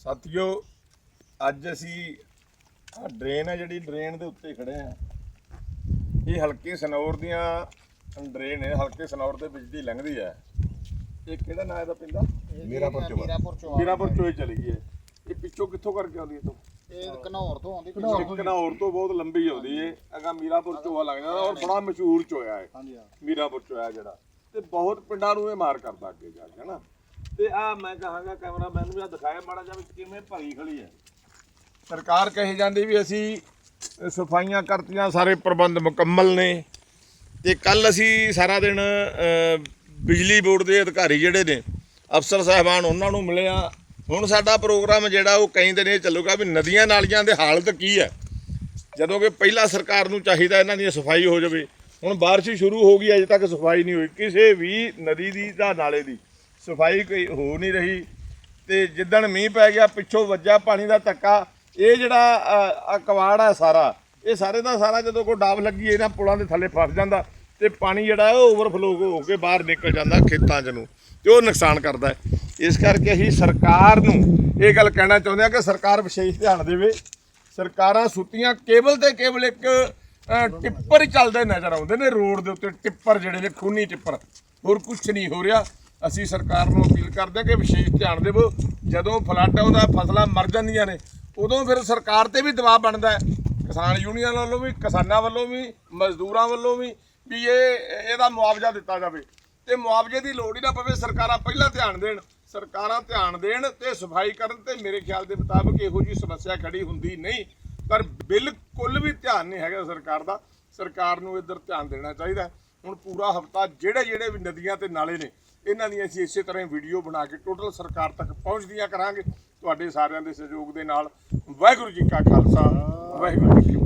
ਸਾਥੀਓ ਅੱਜ ਅਸੀਂ ਆ ਡਰੇਨ ਹੈ ਜਿਹੜੀ ਡਰੇਨ ਦੇ ਉੱਤੇ ਖੜੇ ਆ। ਇਹ ਹਲਕੇ ਸਨੌਰ ਦੀਆਂ ਡਰੇਨ ਹੈ ਹਲਕੇ ਸਨੌਰ ਦੇ ਵਿੱਚ ਦੀ ਲੰਘਦੀ ਹੈ ਇਹ ਕਿਹੜਾ ਨਾਂ ਇਹਦਾ ਪਿੰਦਾ ਮੀਰਾਪੁਰ ਚੋਂ। ਮੀਰਾਪੁਰ ਚੋਂ। ਮੀਰਾਪੁਰ ਚੋਏ ਚਲੀ ਗਈ ਹੈ ਇਹ ਪਿੱਛੋਂ ਕਿੱਥੋਂ ਕਰਕੇ ਆਉਂਦੀ ਹੈ ਤੋਂ? ਇਹ ਘਨੌਰ ਤੋਂ ਆਉਂਦੀ ਇੱਕ ਨੌਰ ਤੋਂ ਬਹੁਤ ਲੰਬੀ ਆਉਂਦੀ ਹੈ ਅਗਾ ਮੀਰਾਪੁਰ ਚੋਆ ਲੱਗ ਜਾਂਦਾ ਔਰ ਬੜਾ ਮਸ਼ਹੂਰ ਚੋਇਆ ਹੈ ਹਾਂਜੀ ਹਾਂ। ਮੀਰਾਪੁਰ ਚੋਇਆ ਜਿਹੜਾ। ਤੇ ਬਹੁਤ ਪਿੰਡਾਂ ਨੂੰ ਇਹ ਮਾਰ ਕਰਦਾ ਅੱਗੇ ਜਾ ਕੇ ਹਨਾ? ਤੇ ਆ ਮੈਂ ਕਹਾਂਗਾ ਕੈਮਰਾਮੈਨ ਨੂੰ ਵੀ ਆ ਦਿਖਾਇਆ ਮਾੜਾ ਜਿਹਾ ਵੀ ਕਿਵੇਂ ਭਰੀ ਖੜੀ ਹੈ। ਸਰਕਾਰ ਕਹੀ ਜਾਂਦੀ ਵੀ ਅਸੀਂ ਸਫਾਈਆਂ ਕਰਤੀਆਂ, ਸਾਰੇ ਪ੍ਰਬੰਧ ਮੁਕੰਮਲ ਨੇ। ਤੇ ਕੱਲ ਅਸੀਂ ਸਾਰਾ ਦਿਨ ਬਿਜਲੀ ਬੋਰਡ ਦੇ ਅਧਿਕਾਰੀ ਜਿਹੜੇ ਨੇ, ਅਫਸਰ ਸਾਹਿਬਾਨ ਉਹਨਾਂ ਨੂੰ ਮਿਲੇ ਆ ਹੁਣ ਸਾਡਾ ਪ੍ਰੋਗਰਾਮ ਜਿਹੜਾ ਉਹ ਕਈ ਦਿਨ ਇਹ ਚੱਲੂਗਾ ਵੀ ਨਦੀਆਂ ਨਾਲੀਆਂ ਦੇ ਹਾਲਤ ਕੀ ਹੈ। ਜਦੋਂ ਕਿ ਪਹਿਲਾਂ ਸਰਕਾਰ ਨੂੰ ਚਾਹੀਦਾ ਇਹਨਾਂ ਦੀ ਸਫ਼ਾਈ ਹੋ ਜਾਵੇ। ਹੁਣ ਬਾਰਿਸ਼ ਸ਼ੁਰੂ ਹੋ ਗਈ, ਅਜੇ ਤੱਕ ਸਫ਼ਾਈ ਨਹੀਂ ਹੋਈ। ਕਿਸੇ ਵੀ ਨਦੀ ਦੀ ਜਾਂ ਨਾਲੇ ਦੀ ਸਫ਼ਾਈ ਕੋਈ ਹੋ ਨਹੀਂ ਰਹੀ ਤੇ ਜਿੱਦਣ ਮੀਂਹ ਪੈ ਗਿਆ ਪਿੱਛੋਂ ਵੱਜਾ ਪਾਣੀ ਦਾ ਧੱਕਾ ਇਹ ਜਿਹੜਾ ਅ, ਆ ਕਵਾੜ ਹੈ ਸਾਰਾ ਇਹ ਸਾਰੇ ਦਾ ਸਾਰਾ ਜਦੋਂ ਕੋਈ ਡਾਬ ਲੱਗੀ ਇਹਨਾਂ ਪੁਲਾਂ ਦੇ ਥੱਲੇ ਫਸ ਜਾਂਦਾ ਤੇ ਪਾਣੀ ਜਿਹੜਾ ਉਹ ਓਵਰਫਲੋ ਹੋ ਕੇ ਬਾਹਰ ਨਿਕਲ ਜਾਂਦਾ ਖੇਤਾਂ 'ਚ ਨੂੰ ਤੇ ਉਹ ਨੁਕਸਾਨ ਕਰਦਾ ਇਸ ਕਰਕੇ ਅਸੀਂ ਸਰਕਾਰ ਨੂੰ ਇਹ ਗੱਲ ਕਹਿਣਾ ਚਾਹੁੰਦੇ ਹਾਂ ਕਿ ਸਰਕਾਰ ਵਿਸ਼ੇਸ਼ ਧਿਆਨ ਦੇਵੇ। ਸਰਕਾਰਾਂ ਸੁੱਤੀਆਂ ਕੇਵਲ ਤੇ ਕੇਵਲ ਇੱਕ ਟਿੱਪਰ ਹੀ ਚੱਲਦੇ ਨਜ਼ਰ ਆਉਂਦੇ ਨੇ ਰੋਡ ਦੇ ਉੱਤੇ ਟਿੱਪਰ ਜਿਹੜੇ ਨੇ ਖੂਨੀ ਟਿੱਪਰ ਹੋਰ ਕੁਝ ਨਹੀਂ ਹੋ ਰਿਹਾ। ਅਸੀਂ ਸਰਕਾਰ ਨੂੰ ਅਪੀਲ ਕਰਦੇ ਹਾਂ ਕਿ ਵਿਸ਼ੇਸ਼ ਧਿਆਨ ਦੇਵੋ। ਜਦੋਂ ਫਲੱਡ ਆਉਂਦਾ ਫਸਲਾਂ ਮਰ ਜਾਂਦੀਆਂ ਨੇ, ਉਦੋਂ ਫਿਰ ਸਰਕਾਰ ਤੇ ਵੀ ਦਬਾਅ ਬਣਦਾ ਹੈ। ਕਿਸਾਨ ਯੂਨੀਅਨ ਵੱਲੋਂ ਵੀ, ਕਿਸਾਨਾਂ ਵੱਲੋਂ ਵੀ, ਮਜ਼ਦੂਰਾਂ ਵੱਲੋਂ ਵੀ ਵੀ ਇਹ, ਇਹਦਾ ਮੁਆਵਜ਼ਾ ਦਿੱਤਾ ਜਾਵੇ। ਤੇ ਮੁਆਵਜ਼ੇ ਦੀ ਲੋੜ ਹੀ ਨਾ ਪਵੇ ਸਰਕਾਰਾਂ ਪਹਿਲਾਂ ਧਿਆਨ ਦੇਣ। ਸਰਕਾਰਾਂ ਧਿਆਨ ਦੇਣ ਤੇ ਸਫ਼ਾਈ ਕਰਨ ਤੇ ਮੇਰੇ ਖਿਆਲ ਦੇ ਮੁਤਾਬਕ ਇਹੋ ਜੀ ਸਮੱਸਿਆ ਖੜੀ ਹੁੰਦੀ ਨਹੀਂ। ਪਰ ਬਿਲਕੁਲ ਵੀ ਧਿਆਨ ਨਹੀਂ ਹੈਗਾ ਸਰਕਾਰ ਦਾ। ਸਰਕਾਰ ਨੂੰ ਇੱਧਰ ਧਿਆਨ ਦੇਣਾ ਚਾਹੀਦਾ ਹੁਣ ਪੂਰਾ ਹਫਤਾ ਜਿਹੜੇ ਜਿਹੜੇ ਵੀ ਨਦੀਆਂ ਤੇ ਨਾਲੇ ਨੇ, ਇਹਨਾਂ ਦੀਆਂ ਅਸੀਂ ਇਸੇ ਤਰ੍ਹਾਂ ਵੀਡੀਓ ਬਣਾ ਕੇ ਟੋਟਲ ਸਰਕਾਰ ਤੱਕ ਪਹੁੰਚਦੀਆਂ ਕਰਾਂਗੇ। ਤੁਹਾਡੇ ਸਾਰਿਆਂ ਦੇ ਸਹਿਯੋਗ ਦੇ ਨਾਲ ਵਾਹਿਗੁਰੂ ਜੀ ਕਾ ਖਾਲਸਾ, ਵਾਹਿਗੁਰੂ ਜੀ ਕੀ